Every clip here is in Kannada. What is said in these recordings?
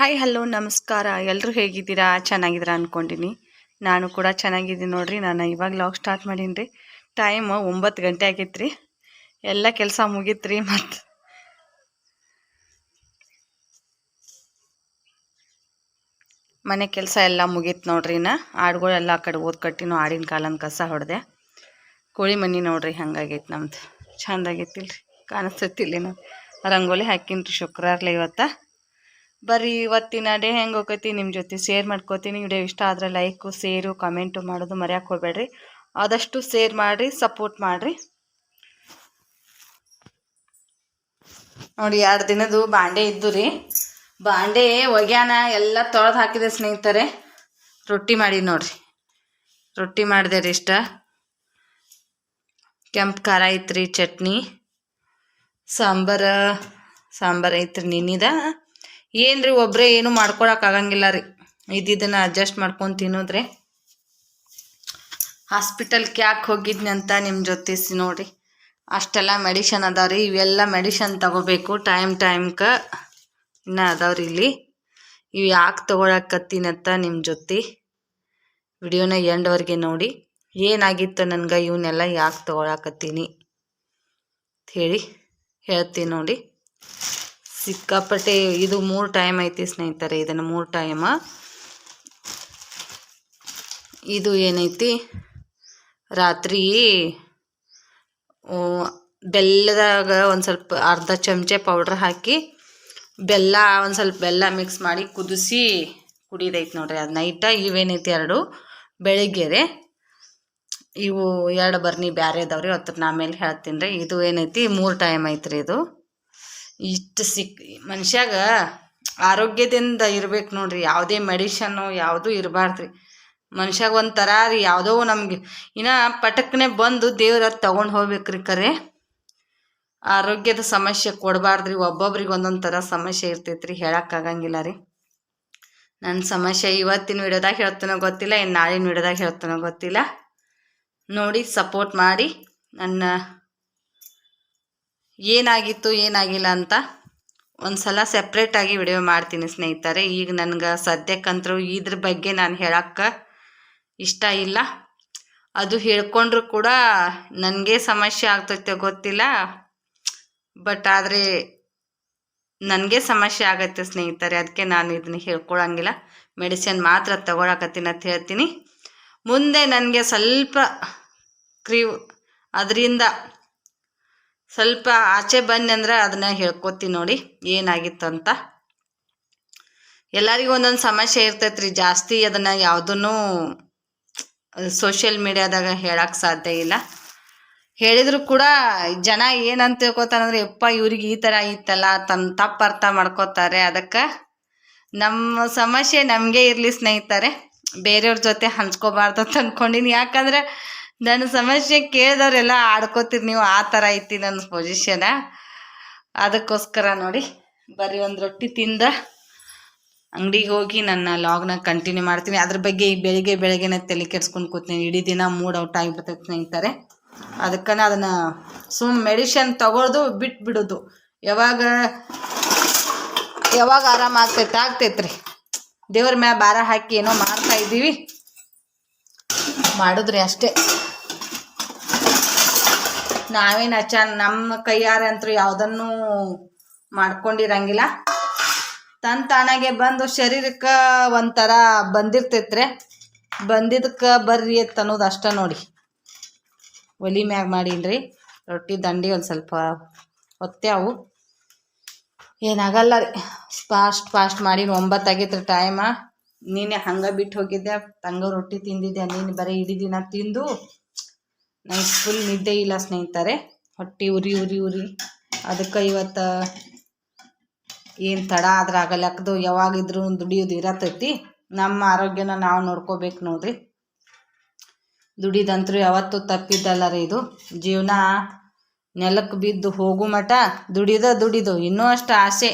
ಹಾಯ್ ಹಲೋ ನಮಸ್ಕಾರ. ಎಲ್ಲರೂ ಹೇಗಿದ್ದೀರಾ? ಚೆನ್ನಾಗಿದ್ದೀರಾ ಅಂದ್ಕೊಂಡಿನಿ ನಾನು ಕೂಡ ಚೆನ್ನಾಗಿದ್ದೀನಿ ನೋಡಿರಿ. ನಾನು ಇವಾಗ ಲಾಗ್ ಸ್ಟಾರ್ಟ್ ಮಾಡೀನಿ ರೀ ಟೈಮ್ ಒಂಬತ್ತು ಗಂಟೆ ಆಗೈತೆ ರೀ ಎಲ್ಲ ಕೆಲಸ ಮುಗೀತು ರೀ ಮತ್ತು. ಮನೆ ಕೆಲಸ ಎಲ್ಲ ಮುಗೀತು ನೋಡ್ರಿ ನಾ ಆಡುಗಳೆಲ್ಲ ಆ ಕಡೆ ಓದ್ಕಟ್ಟಿನೂ ಆಡಿನ ಕಾಲನ ಕಸ ಹೊಡೆದೆ. ಕೋಳಿ ಮನೆ ನೋಡ್ರಿ ಹಂಗಾಗೈತೆ ನಮ್ದು. ಚಂದ ಆಗೈತಿಲ್ರಿ ನಾವು ರಂಗೋಲಿ ಹಾಕಿನ್ರಿ ಶುಕ್ರವಾರಲೆ ಇವತ್ತು. ಬರ್ರಿ ಇವತ್ತಿನ ಡೇ ಹೆಂಗೆ ಹೋಗೈತಿ ನಿಮ್ಮ ಜೊತೆ ಶೇರ್ ಮಾಡ್ಕೋತೀನಿ. ವಿಡಿಯೋ ಇಷ್ಟ ಆದರೆ ಲೈಕು ಸೇರು ಕಮೆಂಟು ಮಾಡೋದು ಮರ್ಯಾಕೆ ಹೋಗ್ಬೇಡ್ರಿ. ಆದಷ್ಟು ಶೇರ್ ಮಾಡಿರಿ ಸಪೋರ್ಟ್ ಮಾಡಿರಿ. ನೋಡಿ, ಎರಡು ದಿನದ್ದು ಬಾಂಡೆ ಇದ್ದು ರೀ. ಬಾಂಡೆ, ಒಗ್ಯಾನ ಎಲ್ಲ ತೊಳೆದು ಹಾಕಿದೆ ಸ್ನೇಹಿತರೆ. ರೊಟ್ಟಿ ಮಾಡಿ ನೋಡ್ರಿ. ರೊಟ್ಟಿ ಮಾಡಿದೆ ರೀ ಇಷ್ಟ. ಕೆಂಪು ಖಾರ ಐತ್ರಿ ಚಟ್ನಿ. ಸಾಂಬಾರ, ಸಾಂಬಾರು ಐತ್ರಿ ನಿನ್ನಿದ. ಏನು ಒಬ್ರೆ ಏನು ಮಾಡ್ಕೊಳಕ್ ಆಗಂಗಿಲ್ಲ ರೀ. ಇದನ್ನ ಅಡ್ಜಸ್ಟ್ ಮಾಡ್ಕೊಂಡು ತಿನ್ನೋದ್ರಿ. ಹಾಸ್ಪಿಟಲ್ಗೆ ಯಾಕೆ ಹೋಗಿದ್ನಿ ಅಂತ ನಿಮ್ಮ ಜೊತೆ ಸಿ ನೋಡ್ರಿ. ಅಷ್ಟೆಲ್ಲ ಮೆಡಿಷನ್ ಅದಾವ್ರಿ ರೀ. ಇವೆಲ್ಲ ಮೆಡಿಷನ್ ತಗೋಬೇಕು. ಟೈಮ್ ಟೈಮ್ಗೆ ಇನ್ನೂ ಅದಾವ್ರಿ ಇಲ್ಲಿ. ಇವು ಯಾಕೆ ಅಂತ ನಿಮ್ಮ ಜೊತೆ ವಿಡಿಯೋನ ಎಂಡ್ವರೆಗೆ ನೋಡಿ. ಏನಾಗಿತ್ತು ನನ್ಗೆ ಇವನ್ನೆಲ್ಲ ಯಾಕೆ ತೊಗೊಳಕತ್ತೀನಿ ಹೇಳಿ ಹೇಳ್ತೀನಿ ನೋಡಿ. ಸಿಕ್ಕಾಪಟ್ಟೆ ಇದು ಮೂರು ಟೈಮ್ ಐತಿ ಸ್ನೇಹಿತರೆ, ಇದನ್ನು ಮೂರು ಟೈಮ ಇದು ಏನೈತಿ? ರಾತ್ರಿ ಬೆಲ್ಲದಾಗ ಒಂದು ಸ್ವಲ್ಪ ಅರ್ಧ ಚಮಚೆ ಪೌಡ್ರ್ ಹಾಕಿ ಬೆಲ್ಲ, ಒಂದು ಸ್ವಲ್ಪ ಬೆಲ್ಲ ಮಿಕ್ಸ್ ಮಾಡಿ ಕುದಿಸಿ ಕುಡಿದೈತಿ ನೋಡ್ರಿ. ಅದು ನೈಟ ಇವೇನೈತಿ ಎರಡು? ಬೆಳಿಗ್ಗೆರೆ. ಇವು ಎರಡು ಬರ್ನಿ ಬ್ಯಾರೆ ಇದಾವ್ರಿ ಅವತ್ತು ಮೇಲೆ ಹೇಳ್ತೀನಿ ರೀ. ಇದು ಏನೈತಿ? ಮೂರು ಟೈಮ್ ಐತ್ರಿ ಇದು. ಇಷ್ಟು ಸಿಕ್ ಮನುಷ್ಯಾಗ ಆರೋಗ್ಯದಿಂದ ಇರ್ಬೇಕು ನೋಡ್ರಿ. ಯಾವುದೇ ಮೆಡಿಷನ್ನು ಯಾವುದೂ ಇರಬಾರ್ದು ರೀ ಮನುಷ್ಯಾಗ ಒಂಥರ ರೀ, ಯಾವುದೋ ನಮಗೆ. ಇನ್ನು ಪಟಕ್ನೆ ಬಂದು ದೇವ್ರ ತಗೊಂಡು ಹೋಗ್ಬೇಕ್ರಿ ಕರೆ. ಆರೋಗ್ಯದ ಸಮಸ್ಯೆ ಕೊಡಬಾರ್ದ್ರಿ. ಒಬ್ಬೊಬ್ರಿಗೆ ಒಂದೊಂದು ಥರ ಸಮಸ್ಯೆ ಇರ್ತೈತೆ ರೀ ಹೇಳೋಕ್ಕಾಗಂಗಿಲ್ಲ ರೀ. ನನ್ನ ಸಮಸ್ಯೆ ಇವತ್ತಿನ ವಿಡಿಯೋದಾಗ ಹೇಳ್ತಾನೋ ಗೊತ್ತಿಲ್ಲ ಇನ್ನು ನಾಳಿನ ವಿಡಿಯೋದಾಗ ಹೇಳ್ತಾನೋ ಗೊತ್ತಿಲ್ಲ. ನೋಡಿ ಸಪೋರ್ಟ್ ಮಾಡಿ. ನನ್ನ ಏನಾಗಿತ್ತು, ಏನಾಗಿಲ್ಲ ಅಂತ ಒಂದು ಸಲ ಸೆಪ್ರೇಟಾಗಿ ವಿಡಿಯೋ ಮಾಡ್ತೀನಿ ಸ್ನೇಹಿತರೆ. ಈಗ ನನಗೆ ಸದ್ಯಕ್ಕಂತರೂ ಇದ್ರ ಬಗ್ಗೆ ನಾನು ಹೇಳಕ್ಕೆ ಇಷ್ಟ ಇಲ್ಲ. ಅದು ಹೇಳ್ಕೊಂಡ್ರು ಕೂಡ ನನಗೆ ಸಮಸ್ಯೆ ಆಗ್ತೈತೆ ಗೊತ್ತಿಲ್ಲ. ಬಟ್ ಆದರೆ ನನಗೆ ಸಮಸ್ಯೆ ಆಗತ್ತೆ ಸ್ನೇಹಿತರೆ. ಅದಕ್ಕೆ ನಾನು ಇದನ್ನ ಹೇಳ್ಕೊಳಂಗಿಲ್ಲ. ಮೆಡಿಸಿನ್ ಮಾತ್ರ ತಗೊಳಕತ್ತೀನಿ ಅಂತ ಹೇಳ್ತೀನಿ. ಮುಂದೆ ನನಗೆ ಸ್ವಲ್ಪ ಕ್ರೀವ್ ಅದರಿಂದ ಸ್ವಲ್ಪ ಆಚೆ ಬನ್ನಿ ಅಂದ್ರೆ ಅದನ್ನ ಹೇಳ್ಕೊತೀನಿ ನೋಡಿ, ಏನಾಗಿತ್ತಂತ. ಎಲ್ಲರಿಗೂ ಒಂದೊಂದು ಸಮಸ್ಯೆ ಇರ್ತೈತ್ರಿ, ಜಾಸ್ತಿ ಅದನ್ನು ಯಾವುದನ್ನು ಸೋಷಿಯಲ್ ಮೀಡಿಯಾದಾಗ ಹೇಳಕ್ಕೆ ಸಾಧ್ಯ ಇಲ್ಲ. ಹೇಳಿದ್ರು ಕೂಡ ಜನ ಏನಂತ ತಿಳ್ಕೊತಾರಂದ್ರೆ, ಯಪ್ಪ, ಇವ್ರಿಗೆ ಈ ಥರ ಇತ್ತಲ್ಲ ತನ್ನ ತಪ್ಪು ಅರ್ಥ ಮಾಡ್ಕೋತಾರೆ, ಅದಕ್ಕೆ ನಮ್ಮ ಸಮಸ್ಯೆ ನಮಗೆ ಇರಲಿ ಸ್ನೇಹಿತರೆ, ಬೇರೆಯವ್ರ ಜೊತೆ ಹಂಚ್ಕೋಬಾರ್ದು ಅಂತ ಅನ್ಕೊಂಡಿನಿ. ಯಾಕಂದ್ರೆ ನನ್ನ ಸಮಸ್ಯೆ ಕೇಳಿದವರೆಲ್ಲ ಆಡ್ಕೋತೀರಿ ನೀವು ಆ ಥರ ಐತಿ ನನ್ನ ಪೊಸಿಷನ ಅದಕ್ಕೋಸ್ಕರ ನೋಡಿ ಬರೀ ಒಂದು ರೊಟ್ಟಿ ತಿಂದ, ಅಂಗಡಿಗೆ ಹೋಗಿ ನನ್ನ ಲಾಗ್ನ ಕಂಟಿನ್ಯೂ ಮಾಡ್ತೀನಿ. ಅದ್ರ ಬಗ್ಗೆ ಈ ಬೆಳಿಗ್ಗೆ ಬೆಳಗ್ಗೆನೆ ತಲೆ ಕೆಡ್ಸ್ಕೊಂಡು ಕೂತೀನಿ. ಇಡೀ ದಿನ ಮೂಡ್ ಔಟ್ ಆಗಿಬಿಡ್ತೈತೆ ಸ್ನೇಹಿತರೆ. ಅದಕ್ಕನ ಅದನ್ನು ಸುಮ್ ಮೆಡಿಷನ್ ತಗೊಳ್ದು ಬಿಟ್ಬಿಡೋದು. ಯಾವಾಗ ಯಾವಾಗ ಆರಾಮ ಆಗ್ತೈತೆ, ಆಗ್ತೈತ್ರಿ. ದೇವ್ರ ಮ್ಯಾ ಭಾರ ಹಾಕಿ ಏನೋ ಮಾಡ್ತಾ ಇದ್ದೀವಿ ಮಾಡಿದ್ರಿ ಅಷ್ಟೇ. ನಾವೇನು ಹಚ್ಚ ನಮ್ಮ ಕೈಯಾರೆ ಅಂತೂ ಯಾವುದನ್ನು ಮಾಡ್ಕೊಂಡಿರಂಗಿಲ್ಲ. ತನ್ನ ತಾನಾಗೆ ಬಂದು ಶರೀರಕ್ಕೆ ಒಂಥರ ಬಂದಿರ್ತೈತ್ರೆ. ಬಂದಿದ್ದಕ್ಕೆ ಬರ್ರಿ ಅಂತ ಅನ್ನೋದು ಅಷ್ಟ ನೋಡಿ. ಒಲಿ ಮ್ಯಾಗ ಮಾಡೀನ್ರಿ ರೊಟ್ಟಿ, ದಂಡಿ ಒಂದು ಸ್ವಲ್ಪ ಹೊತ್ತ್ಯಾವು ಏನಾಗಲ್ಲ ರೀ. ಫಾಸ್ಟ್ ಫಾಸ್ಟ್ ಮಾಡಿ ಒಂಬತ್ತು ಆಗೈತೆ ರೀ ಟೈಮ ನೀನೆ ಹಂಗೆ ಬಿಟ್ಟು ಹೋಗಿದ್ದೆ. ತಂಗ ರೊಟ್ಟಿ ತಿಂದಿದ್ದೆ. ನೀನು ಬರೀ ಇಡೀ ದಿನ ತಿಂದು ನೈಟ್ ಫುಲ್ ನಿದ್ದೆ ಇಲ್ಲ ಸ್ನೇಹಿತರೆ. ಹೊಟ್ಟೆ ಉರಿ ಉರಿ ಉರಿ. ಅದಕ್ಕೆ ಇವತ್ತು ಏನು ತಡ ಆದ್ರೆ ಆಗಲ್ಲ. ಯಾಕದು ಯಾವಾಗಿದ್ರೂ ದುಡಿಯೋದು ಇರತೈತಿ. ನಮ್ಮ ಆರೋಗ್ಯನ ನಾವು ನೋಡ್ಕೋಬೇಕು ನೋಡ್ರಿ. ದುಡಿದಂತರೂ ಯಾವತ್ತೂ ತಪ್ಪಿದ್ದಲ್ಲ ರೀ ಇದು. ಜೀವನ ನೆಲಕ್ಕೆ ಬಿದ್ದು ಹೋಗು ಮಟ ದುಡಿದ ದುಡಿದು. ಇನ್ನೂ ಅಷ್ಟು ಆಸೆ.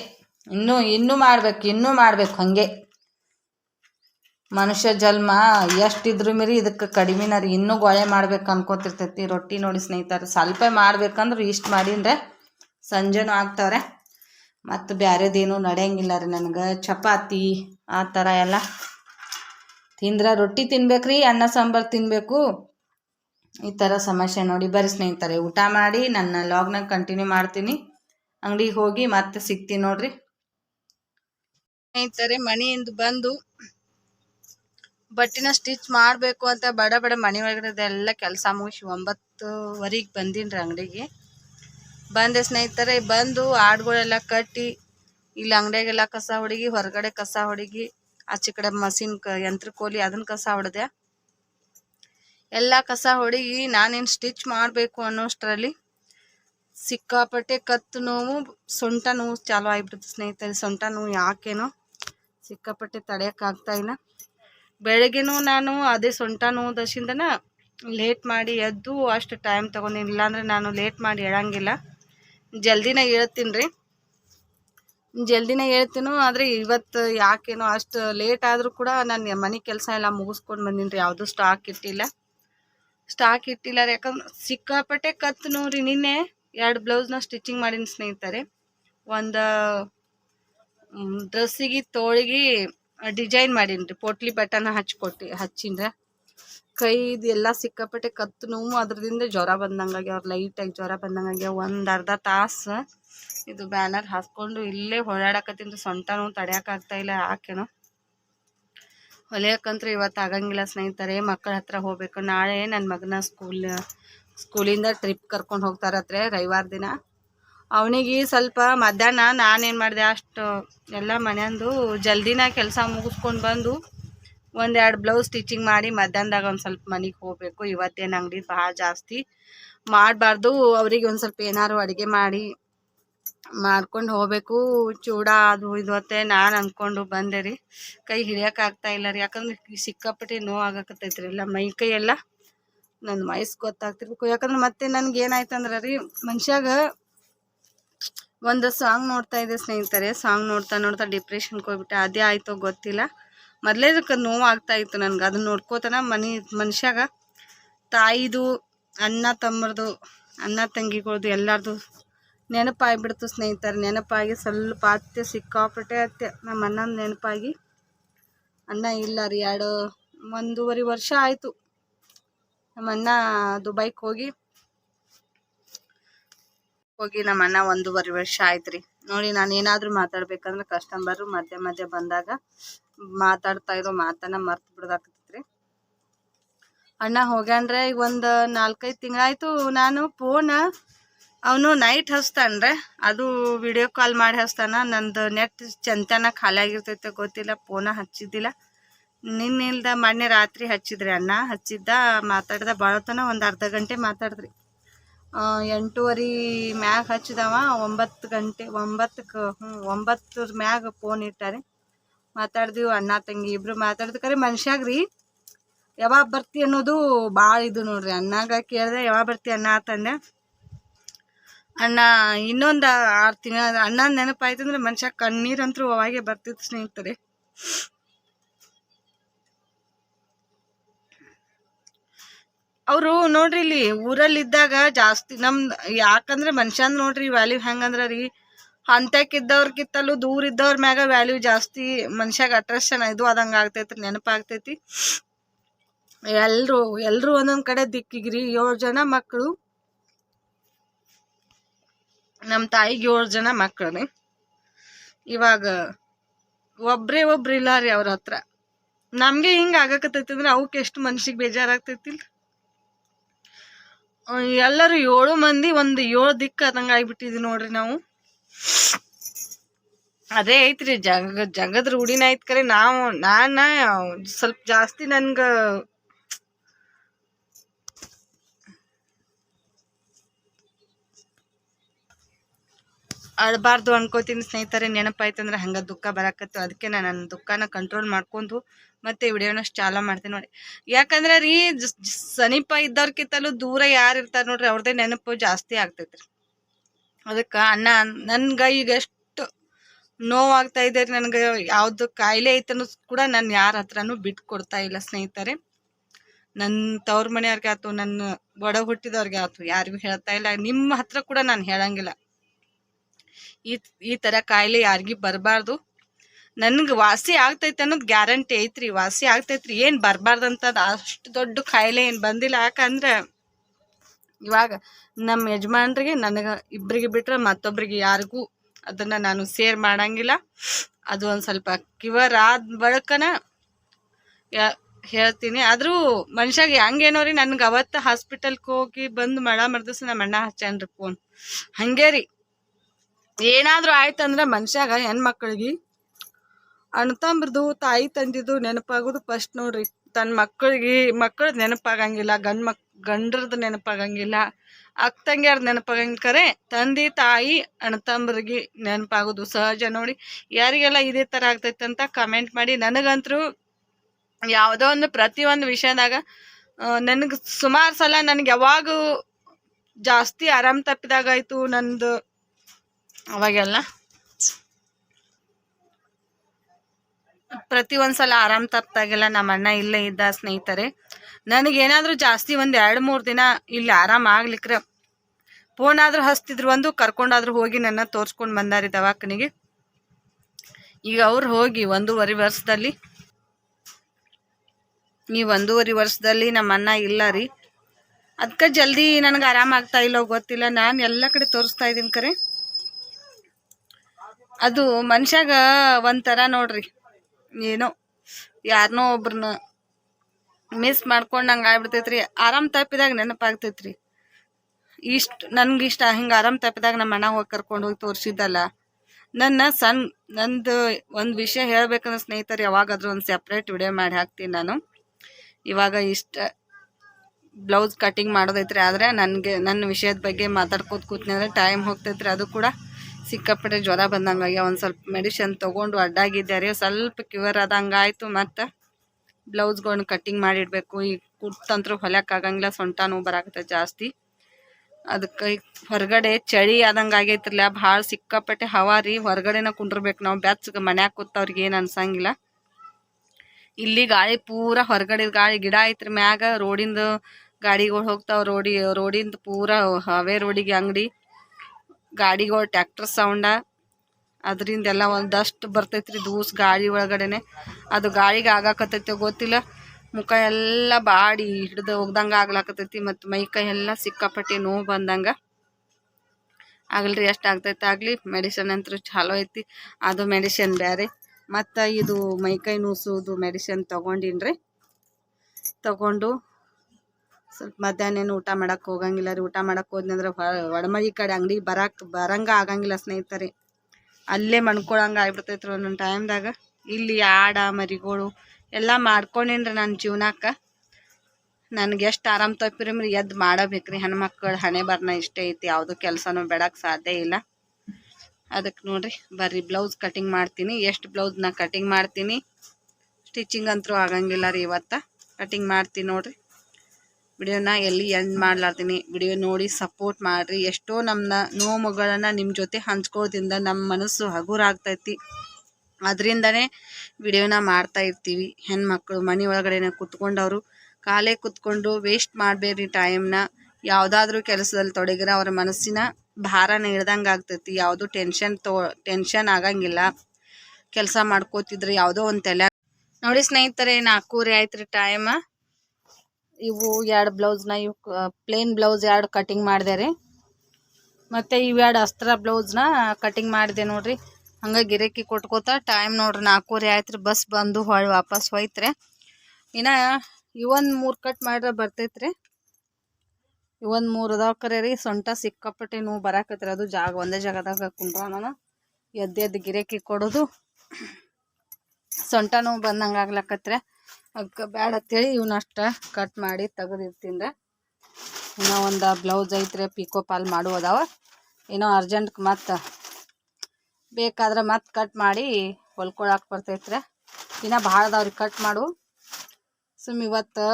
ಇನ್ನೂ ಇನ್ನೂ ಮಾಡ್ಬೇಕು ಇನ್ನೂ ಮಾಡ್ಬೇಕು ಹಾಗೆ. ಮನುಷ್ಯ ಜನ್ಮ ಎಷ್ಟಿದ್ರು ಮೀರಿ ಇದಕ್ಕೆ ಕಡಿಮೆನ ರೀ. ಇನ್ನೂ ಗೊಳೆ ಮಾಡ್ಬೇಕು ಅನ್ಕೋತಿರ್ತೈತಿ. ರೊಟ್ಟಿ ನೋಡಿ ಸ್ನೇಹಿತರೆ, ಸ್ವಲ್ಪ ಮಾಡ್ಬೇಕಂದ್ರೆ ಇಷ್ಟು ಮಾಡಿದ್ರೆ ಸಂಜೆನೂ ಆಗ್ತಾವ್ರೆ. ಮತ್ತು ಬ್ಯಾರೆದೇನು ನಡೆಯಂಗಿಲ್ಲ ರೀ ನನಗೆ. ಚಪಾತಿ, ಆ ಥರ ಎಲ್ಲ. ತಿಂದ್ರೆ ರೊಟ್ಟಿ ತಿನ್ಬೇಕ್ರಿ, ಅನ್ನ ಸಾಂಬಾರು ತಿನ್ನಬೇಕು ಈ ಥರ ಸಮಸ್ಯೆ ನೋಡಿ. ಬರ್ರಿ ಸ್ನೇಹಿತರೆ, ಊಟ ಮಾಡಿ, ನನ್ನ ಲಾಗ್ನಾಗ ಕಂಟಿನ್ಯೂ ಮಾಡ್ತೀನಿ. ಅಂಗಡಿಗೆ ಹೋಗಿ ಮತ್ತೆ ಸಿಗ್ತೀನಿ ನೋಡ್ರಿ. ಸ್ನೇಹಿತರೆ, ಮನೆಯಿಂದ ಬಂದು ಬಟ್ಟಿನ ಸ್ಟಿಚ್ ಮಾಡಬೇಕು ಅಂತ ಬಡ ಬಡ ಮನೆ ಒಳಗಡೆದೆಲ್ಲ ಕೆಲಸ ಮುಗಿಸಿ ಒಂಬತ್ತುವರೆಗೆ ಬಂದೀನಿ ಅಂಗಡಿಗೆ. ಬಂದೆ ಸ್ನೇಹಿತರೆ, ಬಂದು ಆಡುಗಳೆಲ್ಲ ಕಟ್ಟಿ, ಇಲ್ಲಿ ಅಂಗಡಿಯಾಗೆಲ್ಲ ಕಸ ಹೊಡಿಗಿ, ಹೊರಗಡೆ ಕಸ ಹೊಡಿಗಿ, ಆಚೆ ಕಡೆ ಮಷಿನ್ ಕ, ಯಂತ್ರ ಕೋಲಿ ಅದನ್ನ ಕಸ ಹೊಡೆದೆ. ಎಲ್ಲ ಕಸ ಹೊಡಿಗಿ ನಾನೇನು ಸ್ಟಿಚ್ ಮಾಡಬೇಕು ಅನ್ನೋಷ್ಟರಲ್ಲಿ ಸಿಕ್ಕಾಪಟ್ಟೆ ಕತ್ತು ನೋವು, ಸೊಂಟ ನೋವು ಚಾಲು ಆಗಿಬಿಡ್ತು ಸ್ನೇಹಿತರೆ. ಸೊಂಟ ನೋವು ಯಾಕೇನೋ ಸಿಕ್ಕಾಪಟ್ಟೆ ತಡೆಯೋಕ್ಕಾಗ್ತಾ ಇಲ್ಲ. ಬೆಳಗ್ಗೆನೂ ನಾನು ಅದೇ ಸೊಂಟ ನೋವು ದಶಿಂದನ ಲೇಟ್ ಮಾಡಿ ಎದ್ದು ಅಷ್ಟು ಟೈಮ್ ತೊಗೊಂಡಿನಿ ಇಲ್ಲಾಂದ್ರೆ ನಾನು ಲೇಟ್ ಮಾಡಿ ಹೇಳಂಗಿಲ್ಲ ಜಲ್ದಿನ ಹೇಳ್ತೀನಿ ರೀ. ಜಲ್ದಿನ ಹೇಳ್ತೀನೋ. ಆದರೆ ಇವತ್ತು ಯಾಕೇನೋ ಅಷ್ಟು ಲೇಟ್ ಆದರೂ ಕೂಡ ನಾನು ಮನೆ ಕೆಲಸ ಎಲ್ಲ ಮುಗಿಸ್ಕೊಂಡು ಬಂದೀನಿ ರೀ. ಯಾವುದೂ ಸ್ಟಾಕ್ ಇಟ್ಟಿಲ್ಲ. ಸ್ಟಾಕ್ ಇಟ್ಟಿಲ್ಲ ರೀ. ಯಾಕಂದ್ರೆ ಸಿಕ್ಕಾಪಟ್ಟೆ ಕತ್ತು ನೋಡ್ರಿ ನಿನ್ನೆ ಎರಡು ಬ್ಲೌಸ್ನ ಸ್ಟಿಚಿಂಗ್ ಮಾಡೀನಿ ಸ್ನೇಹಿತರೆ. ಒಂದು ಡ್ರೆಸ್ಸಿಗೆ ತೋಳಿಗೆ ಡಿಸೈನ್ ಮಾಡೀನಿ ರೀ ಪೋಟ್ಲಿ ಬಟನ್ ಹಚ್ಕೊಟ್ಟು ಹಚ್ಚಿಂದ. ಕೈದು ಎಲ್ಲ ಸಿಕ್ಕಾಪಟ್ಟೆ ಕತ್ತು ನೋವು, ಅದ್ರದಿಂದ ಜ್ವರ ಬಂದಂಗಾಗ್ಯಾವ ಲೈಟಾಗಿ ಜ್ವರ ಬಂದಂಗಾಗ್ಯಾವ. ಒಂದು ಅರ್ಧ ತಾಸು ಇದು ಬ್ಯಾನರ್ ಹಾಸ್ಕೊಂಡು ಇಲ್ಲೇ ಹೊರಾಡಕತ್ತಿಂದ ಸೊಂಟ ನೋವು ತಡೆಯೋಕ್ಕಾಗ್ತಾ ಇಲ್ಲ ಯಾಕೇನೋ. ಹೊಲಿಯೋಕ್ಕಂತೂ ಇವತ್ತು ಆಗಂಗಿಲ್ಲ ಸ್ನೇಹಿತರೆ ಮಕ್ಕಳ ಹತ್ರ ಹೋಗ್ಬೇಕು. ನಾಳೆ ನನ್ನ ಮಗನ ಸ್ಕೂಲ್ ಸ್ಕೂಲಿಂದ ಟ್ರಿಪ್ ಕರ್ಕೊಂಡು ಹೋಗ್ತಾರತ್ರೆ, ರವಿವಾರ ದಿನ. ಅವನಿಗೆ ಸ್ವಲ್ಪ ಮಧ್ಯಾಹ್ನ ನಾನೇನು ಮಾಡಿದೆ, ಅಷ್ಟು ಎಲ್ಲ ಮನೆಯಂದು ಜಲ್ದಿನ ಕೆಲಸ ಮುಗಿಸ್ಕೊಂಡು ಬಂದು ಒಂದೆರಡು ಬ್ಲೌಸ್ ಸ್ಟಿಚಿಂಗ್ ಮಾಡಿ ಮಧ್ಯಾಹ್ನದಾಗ ಒಂದು ಸ್ವಲ್ಪ ಮನೆಗೆ ಹೋಗಬೇಕು. ಇವತ್ತೇನು ಅಂಗಡಿ ಭಾಳ ಜಾಸ್ತಿ ಮಾಡಬಾರ್ದು. ಅವ್ರಿಗೆ ಒಂದು ಸ್ವಲ್ಪ ಏನಾದ್ರು ಅಡುಗೆ ಮಾಡಿ ಮಾಡ್ಕೊಂಡು ಹೋಗಬೇಕು. ಚೂಡ ಅದು ಇದು ನಾನು ಅಂದ್ಕೊಂಡು ಬಂದೆ ರೀ. ಕೈ ಹಿಡಿಯೋಕ್ಕಾಗ್ತಾ ಇಲ್ಲ ರೀ. ಯಾಕಂದ್ರೆ ಸಿಕ್ಕಾಪಟ್ಟೆ ನೋವು ಆಗಕತ್ತೈತ್ರಿ ಎಲ್ಲ ಮೈ ಕೈ ಎಲ್ಲ. ನನ್ನ ಮೈಸ್ ಗೊತ್ತಾಗ್ತಿರ್ಬೇಕು. ಯಾಕಂದ್ರೆ ಮತ್ತೆ ನನಗೆ ಏನಾಯ್ತು ಅಂದ್ರೆ ರೀ, ಮನುಷ್ಯಾಗ ಒಂದು ಸಾಂಗ್ ನೋಡ್ತಾ ಇದ್ದೆ ಸ್ನೇಹಿತರೆ, ಸಾಂಗ್ ನೋಡ್ತಾ ನೋಡ್ತಾ ಡಿಪ್ರೆಷನ್ಗೆ ಹೋಗ್ಬಿಟ್ಟೆ. ಅದೇ ಆಯಿತೋ ಗೊತ್ತಿಲ್ಲ. ಮೊದಲೇ ನೋವು ಆಗ್ತಾ ಇತ್ತು ನನಗೆ. ಅದನ್ನ ನೋಡ್ಕೋತಾನ ಮನೆ, ಮನುಷ್ಯಾಗ ತಾಯಿದು, ಅಣ್ಣ ತಮ್ಮರದು, ಅಣ್ಣ ತಂಗಿಗಳದು ಎಲ್ಲರದು ನೆನಪಾಗಿಬಿಡ್ತು ಸ್ನೇಹಿತರೆ. ನೆನಪಾಗಿ ಸ್ವಲ್ಪ ಅತ್ತೆ ಸಿಕ್ಕಾಪಟ್ಟೆ ಅತ್ತೆ. ನಮ್ಮ ಅಣ್ಣನ ನೆನಪಾಗಿ ಅಣ್ಣ ಇಲ್ಲ ರೀ, ಎರಡು, ಒಂದೂವರೆ ವರ್ಷ ಆಯಿತು. ನಮ್ಮ ಅಣ್ಣ ದುಬೈಗೆ ಹೋಗಿ ಹೋಗಿ ನಮ್ಮ ಅಣ್ಣ ಒಂದೂವರೆ ವರ್ಷ ಆಯ್ತ್ರಿ. ನೋಡಿ ನಾನು ಏನಾದರೂ ಮಾತಾಡ್ಬೇಕಂದ್ರೆ ಕಸ್ಟಮರು ಮಧ್ಯೆ ಮಧ್ಯೆ ಬಂದಾಗ ಮಾತಾಡ್ತಾ ಇರೋ ಮಾತನ್ನ ಮರ್ತು ಬಿಡೋದಾಕತ್ರಿ ಅಣ್ಣ ಹೋಗ್ಯಾನ್ರೆ ಈಗ ಒಂದು ನಾಲ್ಕೈದು ತಿಂಗಳಾಯ್ತು ನಾನು ಫೋನ್ ಅವನು ನೈಟ್ ಹಚ್ತಾನ್ರೆ. ಅದು ವಿಡಿಯೋ ಕಾಲ್ ಮಾಡಿ ಹಚ್ತಾನ. ನಂದು ನೆಟ್ ಚಂತನ ಖಾಲಿ ಆಗಿರ್ತೈತೆ ಗೊತ್ತಿಲ್ಲ ಫೋನ ಹಚ್ಚಿದ್ದಿಲ್ಲ. ನಿನ್ನಿಲ್ದ ಮೊನ್ನೆ ರಾತ್ರಿ ಹಚ್ಚಿದ್ರಿ ಅಣ್ಣ. ಹಚ್ಚಿದ್ದ, ಮಾತಾಡ್ದ ಬಾಳತನ ಒಂದು ಅರ್ಧ ಗಂಟೆ ಮಾತಾಡಿದ್ರಿ. ಎಂಟೂವರೆ ಮ್ಯಾಗ ಹಚ್ಚಿದವ, ಒಂಬತ್ತು ಗಂಟೆ, ಒಂಬತ್ತಕ್ಕೆ ಹ್ಞೂ ಒಂಬತ್ತರ ಮ್ಯಾಗ ಫೋನ್ ಇಟ್ಟಾರೆ. ಮಾತಾಡ್ದೀವಿ, ಅಣ್ಣ, ತಂಗಿ ಇಬ್ರು ಮಾತಾಡ್ದು. ಕರೆ ಮನುಷ್ಯಾಗ ರೀ, ಯಾವಾಗ ಬರ್ತಿ ಅನ್ನೋದು ಭಾಳ ಇದು ನೋಡ್ರಿ. ಅಣ್ಣಾಗ ಕೇಳಿದೆ, ಯಾವಾಗ ಬರ್ತಿ ಅಣ್ಣ ಅಂತಂದೆ. ಅಣ್ಣ, ಇನ್ನೊಂದು ಆರು ತಿಂಗಳ ಅಣ್ಣ ನೆನಪಾಯ್ತು ಅಂದ್ರೆ ಮನುಷ್ಯ ಕಣ್ಣೀರಂತರೂ ಅವಾಗೆ ಬರ್ತಿತ್ತು ಸ್ನೇಹಿತರೆ. ಅವರು ನೋಡ್ರಿ ಇಲ್ಲಿ ಊರಲ್ಲಿದ್ದಾಗ ಜಾಸ್ತಿ ನಮ್ ಯಾಕಂದ್ರೆ ಮನುಷ್ಯನ್ ನೋಡ್ರಿ ವ್ಯಾಲ್ಯೂ ಹೆಂಗಂದ್ರ ರೀ ಹಂತಕ್ಕಿದ್ದವ್ರಕಿತ್ತಲೂ ದೂರ ಇದ್ದವ್ರ ಮ್ಯಾಗ ವ್ಯಾಲ್ಯೂ ಜಾಸ್ತಿ ಮನುಷ್ಯಾಗ ಅಟ್ರಾಕ್ಷನ್ ಇದು ಆದಂಗೆ ಆಗ್ತೈತಿ. ನೆನಪಾಗ್ತೈತಿ ಎಲ್ರು ಎಲ್ರು ಒಂದೊಂದ್ ಕಡೆ ದಿಕ್ಕಿಗ್ರಿ, ಏಳು ಜನ ಮಕ್ಕಳು ನಮ್ಮ ತಾಯಿಗೆ ಏಳು ಜನ ಮಕ್ಕಳು ಇವಾಗ ಒಬ್ರೇ ಒಬ್ರು ಇಲ್ಲ ರೀ ಅವ್ರ ಹತ್ರ. ನಮ್ಗೆ ಹಿಂಗ ಆಗಕತ್ತೈತಿ ಅಂದ್ರೆ ಅವಕ್ಕೆ ಎಷ್ಟು ಮನ್ಸಿಗೆ ಬೇಜಾರಾಗ್ತೈತಿಲ್ಲ ಎಲ್ಲರೂ ಏಳು ಮಂದಿ ಒಂದು ಏಳು ದಿಕ್ಕ ಆದಂಗೆ ಆಗಿಬಿಟ್ಟಿದ್ವಿ ನೋಡ್ರಿ ನಾವು. ಅದೇ ಐತ್ರಿ ಜಗ ಜಗದ ರೂಢಿನ ಐತ್ ಕರೆ. ನಾವು, ನಾನು, ಸ್ವಲ್ಪ ಜಾಸ್ತಿ ನನ್ಗ ಅಳಬಾರ್ದು ಅನ್ಕೋತೀನಿ ಸ್ನೇಹಿತರೆ ನೆನಪಾಯ್ತಂದ್ರೆ ಹಂಗೆ ದುಃಖ ಬರಾಕತ್ತು. ಅದಕ್ಕೆ ನಾನು ನನ್ನ ದುಃಖನ ಕಂಟ್ರೋಲ್ ಮಾಡ್ಕೊಂಡು ಮತ್ತೆ ವಿಡಿಯೋನ ಚಾಲ ಮಾಡ್ತೀನಿ ನೋಡಿ. ಯಾಕಂದ್ರೆ ರೀ ಸಮೀಪ ಇದ್ದವ್ರಕ್ಕಿಂತಲೂ ದೂರ ಯಾರು ಇರ್ತಾರೆ ನೋಡ್ರಿ ಅವ್ರದ್ದೇ ನೆನಪು ಜಾಸ್ತಿ ಆಗ್ತೈತ್ರಿ. ಅದಕ್ಕೆ ಅಣ್ಣ, ನನ್ಗೆ ಈಗ ಎಷ್ಟು ನೋವಾಗ್ತಾ ಇದೆ ನನಗೆ ಯಾವ್ದು ಕಾಯಿಲೆ ಐತನೂ ಕೂಡ ನಾನು ಯಾರ ಹತ್ರನೂ ಬಿಟ್ಟು ಕೊಡ್ತಾ ಇಲ್ಲ ಸ್ನೇಹಿತರೆ. ನನ್ನ ತವ್ರ ಮನೆಯವ್ರಿಗೆ ಆಯ್ತು ನನ್ನ ಬಡ ಹುಟ್ಟಿದವ್ರಿಗೆ ಆಯ್ತು ಯಾರಿಗೂ ಹೇಳ್ತಾ ಇಲ್ಲ. ನಿಮ್ಮ ಹತ್ರ ಕೂಡ ನಾನು ಹೇಳಂಗಿಲ್ಲ. ಈ ಈ ಥರ ಕಾಯಿಲೆ ಯಾರಿಗೂ ಬರಬಾರ್ದು. ನನಗೆ ವಾಸಿ ಆಗ್ತೈತೆ ಅನ್ನೋದು ಗ್ಯಾರಂಟಿ ಐತ್ರಿ. ವಾಸಿ ಆಗ್ತೈತ್ರಿ. ಏನು ಅಂತ ಅಷ್ಟು ದೊಡ್ಡ ಕಾಯಿಲೆ ಏನು ಬಂದಿಲ್ಲ. ಯಾಕಂದ್ರೆ ಇವಾಗ ನಮ್ಮ ಯಜಮಾನ್ರಿಗೆ ನನಗೆ ಇಬ್ಬರಿಗೆ ಬಿಟ್ಟರೆ ಮತ್ತೊಬ್ಬರಿಗೆ ಯಾರಿಗೂ ಅದನ್ನು ನಾನು ಸೇರ್ ಮಾಡಂಗಿಲ್ಲ. ಅದು ಒಂದು ಸ್ವಲ್ಪ ಕಿವರ್ ಆದ ಬಳಕನ ಹೇಳ್ತೀನಿ. ಆದರೂ ಮನುಷ್ಯಾಗ ಹೆಂಗೇನೋ ರೀ ನನ್ಗೆ ಅವತ್ತು ಹಾಸ್ಪಿಟಲ್ಗೆ ಹೋಗಿ ಬಂದು ಮಳ ಮರ್ದಿಸ್ ನಮ್ಮ ಅಣ್ಣ ಹಚ್ಚಾನ್ರಿ ಫೋನ್ ಹಂಗೆ ರೀ. ಏನಾದರೂ ಆಯ್ತಂದ್ರೆ ಮನುಷ್ಯಾಗ ಹೆಣ್ಮಕ್ಳಿಗೆ ಅಣ್ತಂಬ್ರದು ತಾಯಿ ತಂದಿದ್ದು ನೆನಪಾಗೋದು ಫಸ್ಟ್ ನೋಡ್ರಿ. ತನ್ನ ಮಕ್ಕಳಿಗೆ ಮಕ್ಕಳದ್ ನೆನಪಾಗಂಗಿಲ್ಲ, ಗಂಡ್ ಮಕ್ ಗಂಡ್ರದ್ದು ನೆನಪಾಗಂಗಿಲ್ಲ, ಅಕ್ಕ ತಂಗಿಯರ್ ನೆನಪಾಗಂಗಿಲ್ಲ. ತಂದೆ, ತಾಯಿ ಅಣ್ತಂಬ್ರಿಗೆ ನೆನಪಾಗೋದು ಸಹಜ ನೋಡಿ. ಯಾರಿಗೆಲ್ಲ ಇದೇ ತರ ಆಗ್ತೈತೆ ಅಂತ ಕಮೆಂಟ್ ಮಾಡಿ. ನನಗಂತರೂ ಯಾವುದೋ ಒಂದು ಪ್ರತಿಯೊಂದು ವಿಷಯದಾಗ ನನಗೆ ಸುಮಾರು ಸಲ ನನಗೆ ಯಾವಾಗ ಜಾಸ್ತಿ ಆರಾಮ್ ತಪ್ಪಿದಾಗಾಯ್ತು ನಂದು ಅವಾಗೆಲ್ಲ ಪ್ರತಿ ಒಂದ್ಸಲ ಆರಾಮ್ ತಪ್ಪಾಗೆಲ್ಲ ನಮ್ಮ ಅಣ್ಣ ಇಲ್ಲೇ ಇದ್ದ ಸ್ನೇಹಿತರೆ. ನನಗೇನಾದರೂ ಜಾಸ್ತಿ ಒಂದು ಎರಡು, ಮೂರು ದಿನ ಇಲ್ಲಿ ಆರಾಮ್ ಆಗ್ಲಿಕ್ರೆ ಫೋನ್ ಆದ್ರೂ ಹಚ್ತಿದ್ರು ಒಂದು, ಕರ್ಕೊಂಡಾದ್ರೂ ಹೋಗಿ ನನ್ನ ತೋರ್ಸ್ಕೊಂಡು ಬಂದಾರಿ ದವಾಖಾನಿಗೆ. ಈಗ ಅವ್ರು ಹೋಗಿ ಒಂದೂವರೆ ವರ್ಷದಲ್ಲಿ ಈ ಒಂದೂವರೆ ವರ್ಷದಲ್ಲಿ ನಮ್ಮ ಅಣ್ಣ ಇಲ್ಲ ರೀ. ಅದಕ್ಕೆ ಜಲ್ದಿ ನನಗೆ ಆರಾಮಾಗ್ತಾ ಇಲ್ಲೋ ಗೊತ್ತಿಲ್ಲ. ನಾನು ಎಲ್ಲ ಕಡೆ ತೋರಿಸ್ತಾ ಇದ್ದೀನಿ ಕರೆ. ಅದು ಮನುಷ್ಯಾಗ ಒಂಥರ ನೋಡ್ರಿ. ಏನೋ ಯಾರನ್ನೋ ಒಬ್ರನ್ನ ಮಿಸ್ ಮಾಡ್ಕೊಂಡಂಗೆ ಆಗ್ಬಿಡ್ತೈತ್ರಿ. ಆರಾಮ್ ತಪ್ಪಿದಾಗ ನೆನಪಾಗ್ತೈತ್ರಿ. ಇಷ್ಟು ನನ್ಗೆ ಇಷ್ಟ ಹಿಂಗೆ ಆರಾಮ್ ತಪ್ಪಿದಾಗ ನಮ್ಮ ಅಣ್ಣ ಹೋಗಿ ಕರ್ಕೊಂಡು ಹೋಗಿ ತೋರಿಸಿದ್ದಲ್ಲ. ನನ್ನ ಸಣ್ಣ ನಂದು ಒಂದು ವಿಷಯ ಹೇಳ್ಬೇಕಂದ್ರೆ ಸ್ನೇಹಿತರು ಯಾವಾಗಾದ್ರೂ ಒಂದು ಸೆಪ್ರೇಟ್ ವಿಡಿಯೋ ಮಾಡಿ ಹಾಕ್ತೀನಿ ನಾನು. ಇವಾಗ ಇಷ್ಟ ಬ್ಲೌಸ್ ಕಟಿಂಗ್ ಮಾಡೋದೈತ್ರಿ. ಆದರೆ ನನಗೆ ನನ್ನ ವಿಷಯದ ಬಗ್ಗೆ ಮಾತಾಡ್ಕೋತ ಕೂತ್ನಿ ಅಂದರೆ ಟೈಮ್ ಹೋಗ್ತೈತ್ರಿ. ಅದು ಕೂಡ ಸಿಕ್ಕಾಪಟ್ಟೆ ಜ್ವರ ಬಂದಂಗೆ ಒಂದು ಸ್ವಲ್ಪ ಮೆಡಿಷನ್ ತೊಗೊಂಡು ಅಡ್ಡಾಗಿದ್ದಾರೆ. ಸ್ವಲ್ಪ ಕ್ಯೂರ್ ಆದಂಗಾಯಿತು ಮತ್ತು ಬ್ಲೌಸ್ಗಳನ್ನ ಕಟ್ಟಿಂಗ್ ಮಾಡಿಡಬೇಕು. ಈ ಕುರ್ತಂತ್ರ ಹೊಲಕ್ಕಾಗಂಗಿಲ್ಲ ಸೊಂಟ ನೋವು ಬರಾಕತ್ತೆ ಜಾಸ್ತಿ. ಅದಕ್ಕೆ ಹೊರಗಡೆ ಚಳಿ ಆದಂಗೆ ಆಗೈತ್ರಲ್ಲ, ಭಾಳ ಸಿಕ್ಕಾಪಟ್ಟೆ ಹವಾ ರೀ. ಹೊರಗಡೆನ ಕುಂಡ್ರಬೇಕು ನಾವು, ಬೆಚ್ಚಗೆ ಮನ್ಯಾಗ ಕೂತವ್ರಿಗೆ ಏನು ಅನ್ಸಂಗಿಲ್ಲ. ಇಲ್ಲಿ ಗಾಳಿ ಪೂರ ಹೊರಗಡೆ ಗಾಳಿ ಗಿಡ ಐತ್ರಿ ಮ್ಯಾಗ, ರೋಡಿಂದ ಗಾಡಿಗಳು ಹೋಗ್ತಾವ ರೋಡಿ, ರೋಡಿಂದ ಪೂರ ಹವೆ ರೋಡಿಗೆ ಅಂಗಡಿ. ಗಾಡಿಗಳು ಟ್ಯಾಕ್ಟರ್ ಸೌಂಡ ಅದರಿಂದ ಎಲ್ಲ ಒಂದಷ್ಟು ಬರ್ತೈತ್ರಿ ದೂಸ್ ಗಾಳಿ ಒಳಗಡೆನೆ. ಅದು ಗಾಳಿಗೆ ಆಗಾಕತ್ತೈತೆ ಗೊತ್ತಿಲ್ಲ. ಮುಖ ಎಲ್ಲ ಬಾಡಿ ಹಿಡ್ದು ಹೋಗ್ದಂಗೆ ಆಗ್ಲಾಕತ್ತೈತಿ ಮತ್ತು ಮೈ ಕೈ ಎಲ್ಲ ಸಿಕ್ಕಾಪಟ್ಟೆ ನೋವು ಬಂದಂಗೆ. ಆಗಲ್ರಿ ಎಷ್ಟು ಆಗ್ತೈತೆ ಆಗಲಿ ಮೆಡಿಸನ್ ಅಂತೂ ಚಾಲೋ ಐತಿ. ಅದು ಮೆಡಿಸಿನ್ ಬೇರೆ ಮತ್ತು ಇದು ಮೈಕೈ ನುಸುದು ಮೆಡಿಸಿನ್ ತೊಗೊಂಡಿನ್ರಿ. ತಗೊಂಡು ಸ್ವಲ್ಪ ಮಧ್ಯಾಹ್ನ ಊಟ ಮಾಡಕ್ಕೆ ಹೋಗಂಗಿಲ್ಲ ರೀ. ಊಟ ಮಾಡಕ್ಕೆ ಹೋದ್ನಂದ್ರೆ ಒಡಮಳಿ ಕಡೆ ಅಂಗಡಿಗೆ ಬರಕ್ಕೆ ಬರಂಗ ಆಗಂಗಿಲ್ಲ ಸ್ನೇಹಿತರೆ. ಅಲ್ಲೇ ಮಣ್ಕೊಳಂಗೆ ಆಗ್ಬಿಡ್ತೈತ್ರಿ ಒಂದೊಂದು ಟೈಮ್ದಾಗ. ಇಲ್ಲಿ ಆಡ, ಮರಿಗಳು ಎಲ್ಲ ಮಾಡ್ಕೊಂಡೇನ್ರಿ ನನ್ನ ಜೀವನಕ್ಕೆ. ನನಗೆ ಎಷ್ಟು ಆರಾಮ್ ತಪ್ಪಿರಿ ಎದ್ದು ಮಾಡಬೇಕ್ರಿ ಹೆಣ್ಮಕ್ಳು ಹಣೆ ಬರ್ನ ಇಷ್ಟೇ ಐತಿ, ಯಾವುದೂ ಕೆಲಸನೂ ಬೇಡಕ್ಕೆ ಸಾಧ್ಯ ಇಲ್ಲ. ಅದಕ್ಕೆ ನೋಡ್ರಿ, ಬರ್ರಿ ಬ್ಲೌಸ್ ಕಟಿಂಗ್ ಮಾಡ್ತೀನಿ. ಎಷ್ಟು ಬ್ಲೌಸ್ನ ಕಟಿಂಗ್ ಮಾಡ್ತೀನಿ. ಸ್ಟಿಚಿಂಗ್ ಅಂತೂ ಆಗಂಗಿಲ್ಲ ರೀ ಇವತ್ತು. ಕಟಿಂಗ್ ಮಾಡ್ತೀನಿ ನೋಡ್ರಿ. ವಿಡಿಯೋನ ಎಲ್ಲಿ ಎಂಡ್ ಮಾಡ್ಲಾರ್ತೀನಿ ವಿಡಿಯೋ ನೋಡಿ ಸಪೋರ್ಟ್ ಮಾಡಿರಿ. ಎಷ್ಟೋ ನಮ್ಮನ್ನ ನೋವುಗಳನ್ನು ನಿಮ್ಮ ಜೊತೆ ಹಂಚ್ಕೊಳ್ಳೋದ್ರಿಂದ ನಮ್ಮ ಮನಸ್ಸು ಹಗುರ ಆಗ್ತೈತಿ. ಅದರಿಂದನೇ ವಿಡಿಯೋನ ಮಾಡ್ತಾ ಇರ್ತೀವಿ. ಹೆಣ್ಮಕ್ಳು ಮನೆ ಒಳಗಡೆನೆ ಕುತ್ಕೊಂಡವರು ಕಾಲೇ ಕುತ್ಕೊಂಡು ವೇಸ್ಟ್ ಮಾಡಬೇಡ್ರಿ ಟೈಮ್ನ ಯಾವುದಾದ್ರೂ ಕೆಲಸದಲ್ಲಿ ತೊಡಗಿರ ಅವರ ಮನಸ್ಸಿನ ಭಾರನ ಇಳ್ದಂಗೆ ಆಗ್ತೈತಿ. ಯಾವುದೂ ಟೆನ್ಷನ್ ತೋ ಟೆನ್ಷನ್ ಆಗಂಗಿಲ್ಲ. ಕೆಲಸ ಮಾಡ್ಕೋತಿದ್ರೆ ಯಾವುದೋ ಒಂದು ತಲೆ ನೋಡಿ ಸ್ನೇಹಿತರೆ, ನಾಲ್ಕೂವರೆ ಆಯ್ತು ರೀ ಟೈಮ್ ಇವು ಎರಡು ಬ್ಲೌಸ್ನ ಇವು ಪ್ಲೇನ್ ಬ್ಲೌಸ್ ಎರಡು ಕಟಿಂಗ್ ಮಾಡಿದೆ ರೀ. ಮತ್ತು ಇವೆರಡು ಅಸ್ತ್ರ ಬ್ಲೌಸ್ನ ಕಟಿಂಗ್ ಮಾಡಿದೆ ನೋಡಿರಿ. ಹಂಗೆ ಗಿರಾಕಿ ಕೊಟ್ಕೋತ ಟೈಮ್ ನೋಡ್ರಿ ನಾಲ್ಕೂವರೆ ಆಯ್ತು ಬಸ್ ಬಂದು ಹೊಳ್ ವಾಪಸ್ ಹೋಯ್ತ್ರಿ. ಇನ್ನು ಇವೊಂದು ಮೂರು ಕಟ್ ಮಾಡ್ರೆ ಬರ್ತೈತ್ರಿ ಇವೊಂದು ಮೂರು ಅದಾವ ಕರೆ ರೀ, ಸೊಂಟ ಸಿಕ್ಕಾಪಟ್ಟೆ ನೋವು ಬರಾಕತ್ರಿ. ಅದು ಜಾಗ ಒಂದೇ ಜಾಗದಾಗ ನಾನು ಎದ್ದು ಎದ್ದು ಗಿರಾಕಿ ಕೊಡೋದು. ಸೊಂಟ ನೋವು ಬಂದಂಗೆ ಆಗ್ಲಕತ್ರೆ ಅದಕ್ಕೆ ಬ್ಯಾಡ ಅಂತೇಳಿ ಇವನಷ್ಟ ಕಟ್ ಮಾಡಿ ತೆಗೆದಿರ್ತೀನಿ ರೀ ಇನ್ನೂ ಒಂದು ಬ್ಲೌಸ್ ಐತ್ರಿ ಪಿಕೋ ಪಾಲ್ ಮಾಡುವುದಾವ ಏನೋ ಅರ್ಜೆಂಟ್ಗೆ ಮತ್ತೆ ಬೇಕಾದ್ರೆ ಮತ್ತೆ ಕಟ್ ಮಾಡಿ ಹೊಲ್ಕೊಳಕ್ಕೆ ಬರ್ತೈತ್ರಿ. ಇನ್ನೂ ಭಾಳ ಅದಾವ್ರಿ ಕಟ್ ಮಾಡು. ಸುಮ್ ಇವತ್ತು